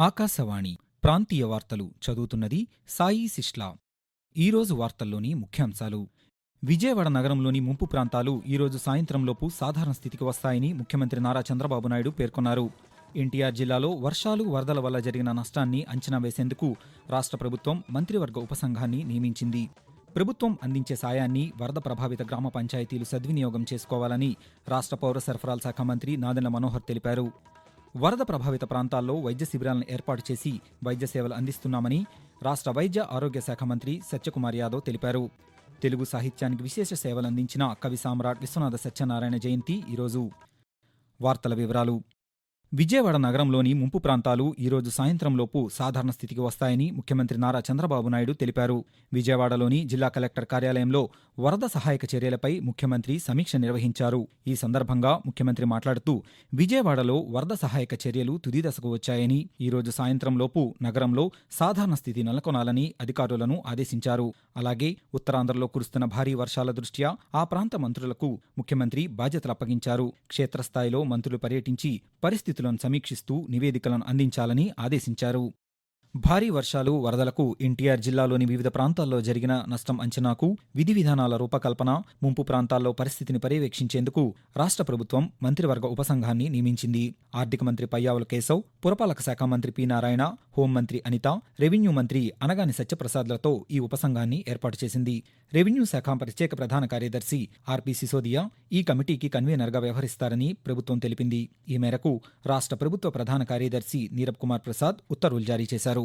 ఆకాశవాణి ప్రాంతీయ వార్తలు చదువుతున్నది సాయి సిష్లా ఈరోజు వార్తల్లోని ముఖ్యాంశాలు. విజయవాడ నగరంలోని ముంపు ప్రాంతాలు ఈరోజు సాయంత్రంలోపు సాధారణ స్థితికి వస్తాయని ముఖ్యమంత్రి నారా చంద్రబాబు నాయుడు పేర్కొన్నారు. ఎన్టీఆర్ జిల్లాలో వర్షాలు వరదల వల్ల జరిగిన నష్టాన్ని అంచనా వేసేందుకు రాష్ట్ర ప్రభుత్వం మంత్రివర్గ ఉపసంఘాన్ని నియమించింది. ప్రభుత్వం అందించే సాయాన్ని వరద ప్రభావిత గ్రామ పంచాయతీలు సద్వినియోగం చేసుకోవాలని రాష్ట్ర పౌర సరఫరాల శాఖ మంత్రి నాదెండ్ల మనోహర్ తెలిపారు. వరద ప్రభావిత ప్రాంతాల్లో వైద్య శిబిరాలను ఏర్పాటు చేసి వైద్య సేవలు అందిస్తున్నామని రాష్ట్ర వైద్య ఆరోగ్య శాఖ మంత్రి సత్యకుమార్ యాదవ్ తెలిపారు. తెలుగు సాహిత్యానికి విశేష సేవలందించిన కవి సామ్రాట్ విశ్వనాథ సత్యనారాయణ జయంతి ఈరోజు. వార్తల వివరాలు విజయవాడ నగరంలోని ముంపు ప్రాంతాలు ఈరోజు సాయంత్రంలోపు సాధారణ స్థితికి వస్తాయని ముఖ్యమంత్రి నారా చంద్రబాబు నాయుడు తెలిపారు. విజయవాడలోని జిల్లా కలెక్టర్ కార్యాలయంలో వరద సహాయక చర్యలపై ముఖ్యమంత్రి సమీక్ష నిర్వహించారు. ఈ సందర్భంగా ముఖ్యమంత్రి మాట్లాడుతూ విజయవాడలో వరద సహాయక చర్యలు తుది దశకు వచ్చాయని ఈరోజు సాయంత్రంలోపు నగరంలో సాధారణ స్థితి నెలకొనాలని అధికారులను ఆదేశించారు. అలాగే ఉత్తరాంధ్రలో కురుస్తున్న భారీ వర్షాల దృష్ట్యా ఆ ప్రాంత మంత్రులకు ముఖ్యమంత్రి బాధ్యతలు అప్పగించారు. క్షేత్రస్థాయిలో మంత్రులు పర్యటించి పరిస్థితులను సమీక్షిస్తూ నివేదికలను అందించాలని ఆదేశించారు. భారీ వర్షాలు వరదలకు ఎన్టీఆర్ జిల్లాలోని వివిధ ప్రాంతాల్లో జరిగిన నష్టం అంచనాకు విధి విధానాల రూపకల్పన ముంపు ప్రాంతాల్లో పరిస్థితిని పర్యవేక్షించేందుకు రాష్ట్ర ప్రభుత్వం మంత్రివర్గ ఉపసంఘాన్ని నియమించింది. ఆర్థిక మంత్రి పయ్యావుల కేశవ్ పురపాలక శాఖ మంత్రి పి నారాయణ హోంమంత్రి అనిత రెవెన్యూ మంత్రి అనగాని సత్యప్రసాద్లతో ఈ ఉపసంఘాన్ని ఏర్పాటు చేసింది. రెవెన్యూ శాఖ ప్రత్యేక ప్రధాన కార్యదర్శి ఆర్పి సిసోదియా ఈ కమిటీకి కన్వీనర్గా వ్యవహరిస్తారని ప్రభుత్వం తెలిపింది. ఈ మేరకు రాష్ట్ర ప్రభుత్వ ప్రధాన కార్యదర్శి నీరబ్ కుమార్ ప్రసాద్ ఉత్తర్వులు జారీ చేశారు.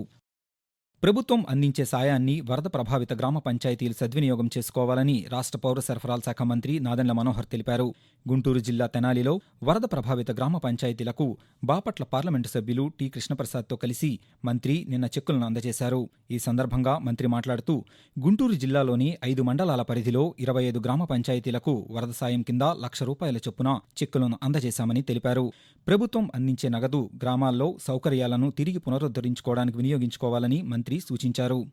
ప్రభుత్వం అందించే సాయాన్ని వరద ప్రభావిత గ్రామ పంచాయతీలు సద్వినియోగం చేసుకోవాలని రాష్ట్ర పౌర సరఫరాల శాఖ మంత్రి నాదెండ్ల మనోహర్ తెలిపారు. గుంటూరు జిల్లా తెనాలిలో వరద ప్రభావిత గ్రామ పంచాయతీలకు బాపట్ల పార్లమెంటు సభ్యులు టి కృష్ణప్రసాద్తో కలిసి మంత్రి నిన్న చెక్కులను అందజేశారు. ఈ సందర్భంగా మంత్రి మాట్లాడుతూ గుంటూరు జిల్లాలోని ఐదు మండలాల పరిధిలో ఇరవై ఐదు గ్రామ పంచాయతీలకు వరద సాయం కింద లక్ష రూపాయల చొప్పున చెక్కులను అందజేశామని తెలిపారు. ప్రభుత్వం అందించే నగదు గ్రామాల్లో సౌకర్యాలను తిరిగి పునరుద్ధరించుకోవడానికి వినియోగించుకోవాలని మంత్రి సూచించారు.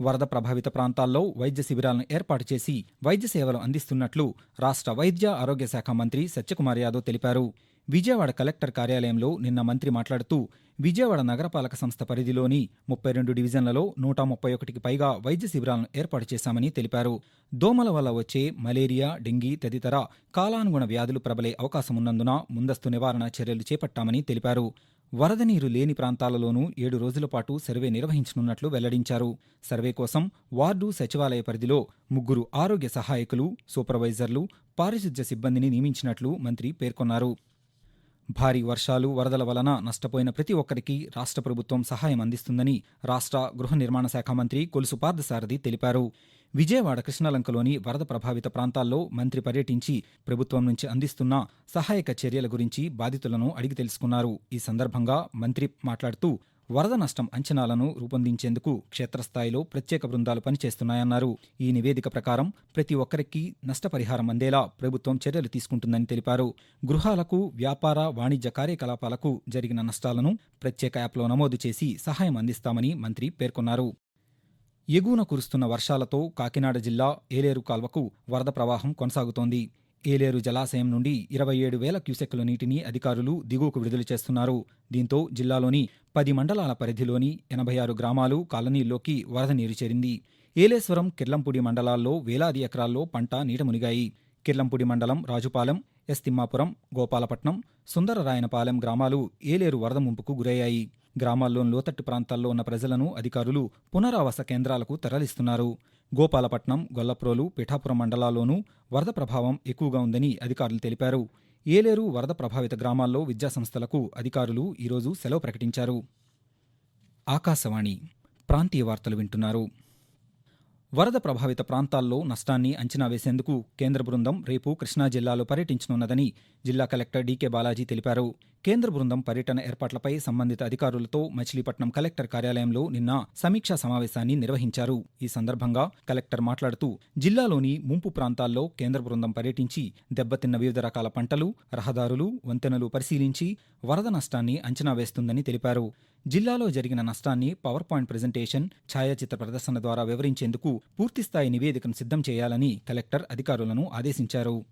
వరద ప్రభావిత ప్రాంతాల్లో వైద్య శిబిరాలను ఏర్పాటు చేసి వైద్య సేవలు అందిస్తున్నట్లు రాష్ట్ర వైద్య ఆరోగ్య శాఖ మంత్రి సత్యకుమార్ యాదవ్ తెలిపారు. విజయవాడ కలెక్టర్ కార్యాలయంలో నిన్న మంత్రి మాట్లాడుతూ విజయవాడ నగరపాలక సంస్థ పరిధిలోని ముప్పై రెండు డివిజన్లలో నూట ముప్పై ఒకటికి పైగా వైద్య శిబిరాలను ఏర్పాటు చేశామని తెలిపారు. దోమల వల్ల వచ్చే మలేరియా డెంగీ తదితర కాలానుగుణ వ్యాధులు ప్రబలే అవకాశమున్నందున ముందస్తు నివారణ చర్యలు చేపట్టామని తెలిపారు. వరద నీరు లేని ప్రాంతాలలోనూ ఏడు రోజుల పాటు సర్వే నిర్వహించనున్నట్లు వెల్లడించారు. సర్వే కోసం వార్డు సచివాలయ పరిధిలో ముగ్గురు ఆరోగ్య సహాయకులు సూపర్వైజర్లు పారిశుధ్య సిబ్బందిని నియమించినట్లు మంత్రి పేర్కొన్నారు. భారీ వర్షాలు వరదల వలన నష్టపోయిన ప్రతి ఒక్కరికి రాష్ట్ర ప్రభుత్వం సహాయం అందిస్తుందని రాష్ట్ర గృహ నిర్మాణ శాఖ మంత్రి కొలుసు పార్థసారథి తెలిపారు. విజయవాడ కృష్ణలంకలోని వరద ప్రభావిత ప్రాంతాల్లో మంత్రి పర్యటించి ప్రభుత్వం నుంచి అందిస్తున్న సహాయక చర్యల గురించి బాధితులను అడిగి తెలుసుకున్నారు. ఈ సందర్భంగా మంత్రి మాట్లాడుతూ వరద నష్టం అంచనాలను రూపొందించేందుకు క్షేత్రస్థాయిలో ప్రత్యేక బృందాలు పనిచేస్తున్నాయన్నారు. ఈ నివేదిక ప్రకారం ప్రతి ఒక్కరికి నష్టపరిహారం అందేలా ప్రభుత్వం చర్యలు తీసుకుంటుందని తెలిపారు. గృహాలకు వ్యాపార వాణిజ్య కార్యకలాపాలకు జరిగిన నష్టాలను ప్రత్యేక యాప్లో నమోదు చేసి సహాయం అందిస్తామని మంత్రి పేర్కొన్నారు. ఎగువన కురుస్తున్న వర్షాలతో కాకినాడ జిల్లా ఏలేరు కాల్వకు వరద ప్రవాహం కొనసాగుతోంది. ఏలేరు జలాశయం నుండి ఇరవై ఏడు వేల క్యూసెక్కుల నీటిని అధికారులు దిగువకు విడుదల చేస్తున్నారు. దీంతో జిల్లాలోని పది మండలాల పరిధిలోని ఎనభై ఆరు గ్రామాలు కాలనీల్లోకి వరద నీరు చేరింది. ఏలేశ్వరం కిర్లంపూడి మండలాల్లో వేలాది ఎకరాల్లో పంట నీట మునిగాయి. కిర్లంపూడి మండలం రాజుపాలెం ఎస్ తిమ్మాపురం గోపాలపట్నం సుందరరాయనపాలెం గ్రామాలు ఏలేరు వరద ముంపుకు గురయ్యాయి. గ్రామాల్లోని లోతట్టు ప్రాంతాల్లో ఉన్న ప్రజలను అధికారులు పునరావాస కేంద్రాలకు తరలిస్తున్నారు. గోపాలపట్నం గొల్లప్రోలు పిఠాపురం మండలాల్లోనూ వరద ప్రభావం ఎక్కువగా ఉందని అధికారులు తెలిపారు. ఏలేరు వరద ప్రభావిత గ్రామాల్లో విద్యాసంస్థలకు అధికారులు ఈరోజు సెలవు ప్రకటించారు. ఆకాశవాణి ప్రాంతీయ వార్తలు వింటున్నారు. వరద ప్రభావిత ప్రాంతాల్లో నష్టాన్ని అంచనా వేసేందుకు కేంద్ర బృందం రేపు కృష్ణా జిల్లాలో పర్యటించనున్నదని జిల్లా కలెక్టర్ డీకే బాలాజీ తెలిపారు. కేంద్ర బృందం పర్యటన ఏర్పాట్లపై సంబంధిత అధికారులతో మచిలీపట్నం కలెక్టర్ కార్యాలయంలో నిన్న సమీక్షా సమావేశాన్ని నిర్వహించారు. ఈ సందర్భంగా కలెక్టర్ మాట్లాడుతూ జిల్లాలోని ముంపు ప్రాంతాల్లో కేంద్ర బృందం పర్యటించి దెబ్బతిన్న వివిధ రకాల పంటలు రహదారులు వంతెనలు పరిశీలించి వరద నష్టాన్ని అంచనా వేస్తుందని తెలిపారు. జిల్లాలో జరిగిన నష్టాన్ని పవర్ పాయింట్ ప్రజెంటేషన్ ఛాయాచిత్ర ప్రదర్శన ద్వారా వివరించేందుకు పూర్తిస్థాయి నివేదికను సిద్ధం చేయాలని కలెక్టర్ అధికారులను ఆదేశించారు.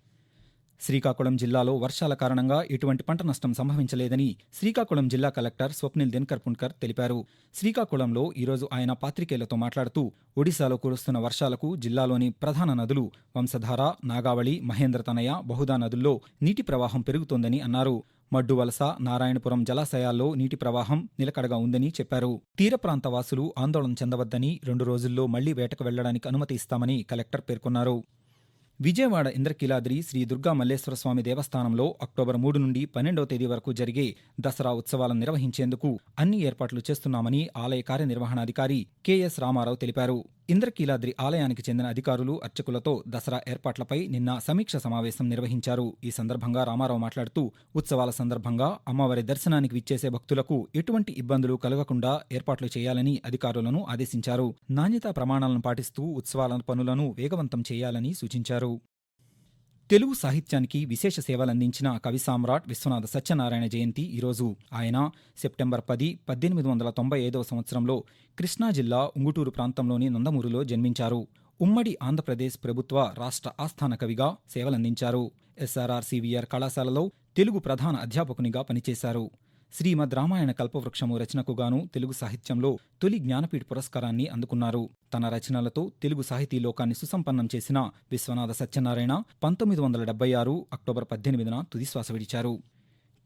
శ్రీకాకుళం జిల్లాలో వర్షాల కారణంగా ఎటువంటి పంట నష్టం సంభవించలేదని శ్రీకాకుళం జిల్లా కలెక్టర్ స్వప్నిల్ దినకర్ పున్కర్ తెలిపారు. శ్రీకాకుళంలో ఈరోజు ఆయన పాత్రికేయులతో మాట్లాడుతూ ఒడిశాలో కురుస్తున్న వర్షాలకు జిల్లాలోని ప్రధాన నదులు వంశధార నాగావళి మహేంద్రతనయ బహుదా నదుల్లో నీటి ప్రవాహం పెరుగుతోందని అన్నారు. మడ్డువలస నారాయణపురం జలాశయాల్లో నీటి ప్రవాహం నిలకడగా ఉందని చెప్పారు. తీర ప్రాంత వాసులు ఆందోళన చెందవద్దని రెండు రోజుల్లో మళ్ళీ వేటకు వెళ్ళడానికి అనుమతి ఇస్తామని కలెక్టర్ పేర్కొన్నారు. విజయవాడ ఇంద్రకీలాద్రి శ్రీ దుర్గా మల్లేశ్వర స్వామి దేవస్థానంలో అక్టోబర్ మూడు నుండి పన్నెండవ తేదీ వరకు జరిగే దసరా ఉత్సవాలను నిర్వహించేందుకు అన్ని ఏర్పాట్లు చేస్తున్నామని ఆలయ కార్యనిర్వహణాధికారి కెఎస్ రామారావు తెలిపారు. ఇంద్రకీలాద్రి ఆలయానికి చెందిన అధికారులు అర్చకులతో దసరా ఏర్పాట్లపై నిన్న సమీక్ష సమావేశం నిర్వహించారు. ఈ సందర్భంగా రామారావు మాట్లాడుతూ ఉత్సవాల సందర్భంగా అమ్మవారి దర్శనానికి విచ్చేసే భక్తులకు ఎటువంటి ఇబ్బందులు కలగకుండా ఏర్పాట్లు చేయాలని అధికారులను ఆదేశించారు. నాణ్యతా ప్రమాణాలను పాటిస్తూ ఉత్సవాల పనులను వేగవంతం చేయాలని సూచించారు. తెలుగు సాహిత్యానికి విశేష సేవలందించిన కవి సామ్రాట్ విశ్వనాథ సత్యనారాయణ జయంతి ఈరోజు. ఆయన సెప్టెంబర్ పది పద్దెనిమిది వందల తొంభై ఐదవ సంవత్సరంలో కృష్ణా జిల్లా ఉంగుటూరు ప్రాంతంలోని నందమూరులో జన్మించారు. ఉమ్మడి ఆంధ్రప్రదేశ్ ప్రభుత్వ రాష్ట్ర ఆస్థాన కవిగా సేవలందించారు. ఎస్ఆర్ఆర్ సివిఆర్ కళాశాలలో తెలుగు ప్రధాన అధ్యాపకునిగా పనిచేశారు. శ్రీమద్ రామాయణ కల్పవృక్షము రచనకు గాను తెలుగు సాహిత్యంలో తొలి జ్ఞానపీఠ పురస్కారాన్ని అందుకున్నారు. తన రచనలతో తెలుగు సాహితీ లోకాన్ని సుసంపన్నం చేసిన విశ్వనాథ సత్యనారాయణ పంతొమ్మిది వందల డెబ్బై ఆరు అక్టోబర్ పద్దెనిమిదిన తుదిశ్వాస విడిచారు.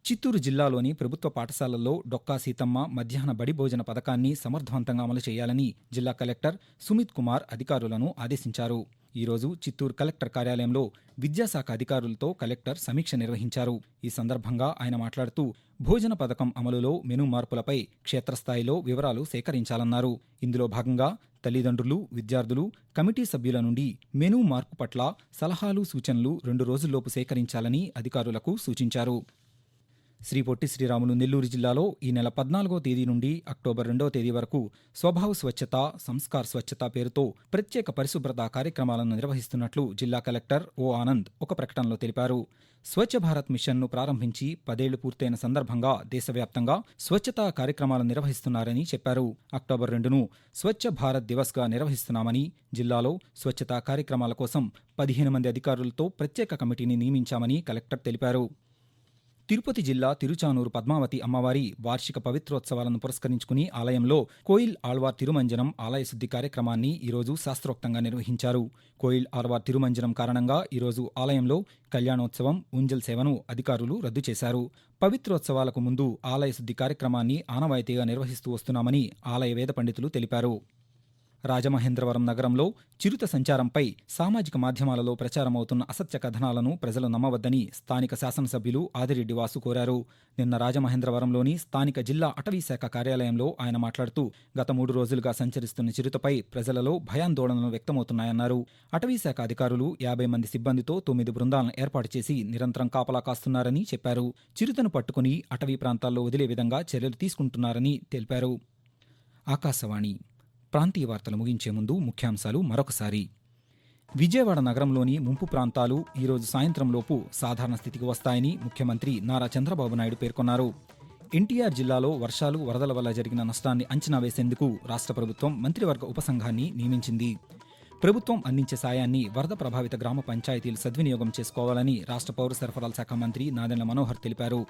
చిత్తూరు జిల్లాలోని ప్రభుత్వ పాఠశాలల్లో డొక్కా సీతమ్మ మధ్యాహ్న బడి భోజన పథకాన్ని సమర్థవంతంగా అమలు చేయాలని జిల్లా కలెక్టర్ సుమిత్ కుమార్ అధికారులను ఆదేశించారు. ఈరోజు చిత్తూరు కలెక్టర్ కార్యాలయంలో విద్యాశాఖ అధికారులతో కలెక్టర్ సమీక్ష నిర్వహించారు. ఈ సందర్భంగా ఆయన మాట్లాడుతూ భోజన పథకం అమలులో మెను మార్పులపై క్షేత్రస్థాయిలో వివరాలు సేకరించాలన్నారు. ఇందులో భాగంగా తల్లిదండ్రులు విద్యార్థులు కమిటీ సభ్యుల నుండి మెనూ మార్పు పట్ల సలహాలు సూచనలు రెండు రోజుల్లోపు సేకరించాలని అధికారులకు సూచించారు. శ్రీ పొట్టి శ్రీరాములు నెల్లూరు జిల్లాలో ఈ నెల పద్నాలుగో తేదీ నుండి అక్టోబర్ రెండవ తేదీ వరకు స్వభావ స్వచ్ఛత సంస్కార్ స్వచ్ఛత పేరుతో ప్రత్యేక పరిశుభ్రత కార్యక్రమాలను నిర్వహిస్తున్నట్లు జిల్లా కలెక్టర్ ఓ ఆనంద్ ఒక ప్రకటనలో తెలిపారు. స్వచ్ఛ భారత్ మిషన్ను ప్రారంభించి పదేళ్ళు పూర్తయిన సందర్భంగా దేశవ్యాప్తంగా స్వచ్ఛతా కార్యక్రమాలు నిర్వహిస్తున్నారని చెప్పారు. అక్టోబర్ రెండును స్వచ్ఛ భారత్ దివస్గా నిర్వహిస్తున్నామని జిల్లాలో స్వచ్ఛతా కార్యక్రమాల కోసం పదిహేను మంది అధికారులతో ప్రత్యేక కమిటీని నియమించామని కలెక్టర్ తెలిపారు. తిరుపతి జిల్లా తిరుచానూరు పద్మావతి అమ్మవారి వార్షిక పవిత్రోత్సవాలను పురస్కరించుకుని ఆలయంలో కోయిల్ ఆళ్వార్ తిరుమంజనం ఆలయ శుద్ధి కార్యక్రమాన్ని ఈరోజు శాస్త్రోక్తంగా నిర్వహించారు. కోయిల్ ఆళ్వార్ తిరుమంజనం కారణంగా ఈరోజు ఆలయంలో కళ్యాణోత్సవం ఉంజల్ సేవను అధికారులు రద్దు చేశారు. పవిత్రోత్సవాలకు ముందు ఆలయ శుద్ధి కార్యక్రమాన్ని ఆనవాయితీగా నిర్వహిస్తూ వస్తున్నామని ఆలయ వేద పండితులు తెలిపారు. రాజమహేంద్రవరం నగరంలో చిరుత సంచారంపై సామాజిక మాధ్యమాలలో ప్రచారమవుతున్న అసత్య కథనాలను ప్రజలు నమ్మవద్దని స్థానిక శాసనసభ్యులు ఆదిరెడ్డి వాసు కోరారు. నిన్న రాజమహేంద్రవరంలోని స్థానిక జిల్లా అటవీ శాఖ కార్యాలయంలో ఆయన మాట్లాడుతూ గత మూడు రోజులుగా సంచరిస్తున్న చిరుతపై ప్రజలలో భయాందోళనలు వ్యక్తమవుతున్నాయన్నారు. అటవీ శాఖ అధికారులు యాభై మంది సిబ్బందితో తొమ్మిది బృందాలను ఏర్పాటు చేసి నిరంతరం కాపలా కాస్తున్నారని చెప్పారు. చిరుతను పట్టుకుని అటవీ ప్రాంతాల్లో వదిలే విధంగా చర్యలు తీసుకుంటున్నారని తెలిపారు. ఆకాశవాణి ప్రాంతీయ వార్తలు ముగించే ముందు ముఖ్యాంశాలు మరొకసారి. విజయవాడ నగరంలోని ముంపు ప్రాంతాలు ఈరోజు సాయంత్రంలోపు సాధారణ స్థితికి వస్తాయని ముఖ్యమంత్రి నారా చంద్రబాబు నాయుడు పేర్కొన్నారు. ఎన్టీఆర్ జిల్లాలో వర్షాలు వరదల వల్ల జరిగిన నష్టాన్ని అంచనా వేసేందుకు రాష్ట్ర ప్రభుత్వం మంత్రివర్గ ఉపసంఘాన్ని నియమించింది. ప్రభుత్వం అందించే సాయాన్ని వరద ప్రభావిత గ్రామ పంచాయతీలు సద్వినియోగం చేసుకోవాలని రాష్ట్ర పౌర సరఫరాల శాఖ మంత్రి నాదెండ్ల మనోహర్ తెలిపారు.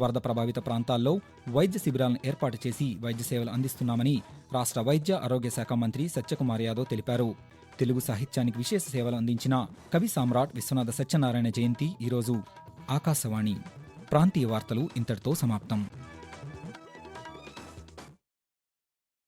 వరద ప్రభావిత ప్రాంతాల్లో వైద్య శిబిరాలను ఏర్పాటు చేసి వైద్య సేవలు అందిస్తున్నామని రాష్ట్ర వైద్య ఆరోగ్య శాఖ మంత్రి సత్యకుమార్ యాదవ్ తెలిపారు. తెలుగు సాహిత్యానికి విశేష సేవలు అందించిన కవి సామ్రాట్ విశ్వనాథ సత్యనారాయణ జయంతి ఈరోజు ఆకాశవాణి. ప్రాంతీయ వార్తలు ఇంతటితో సమాప్తం.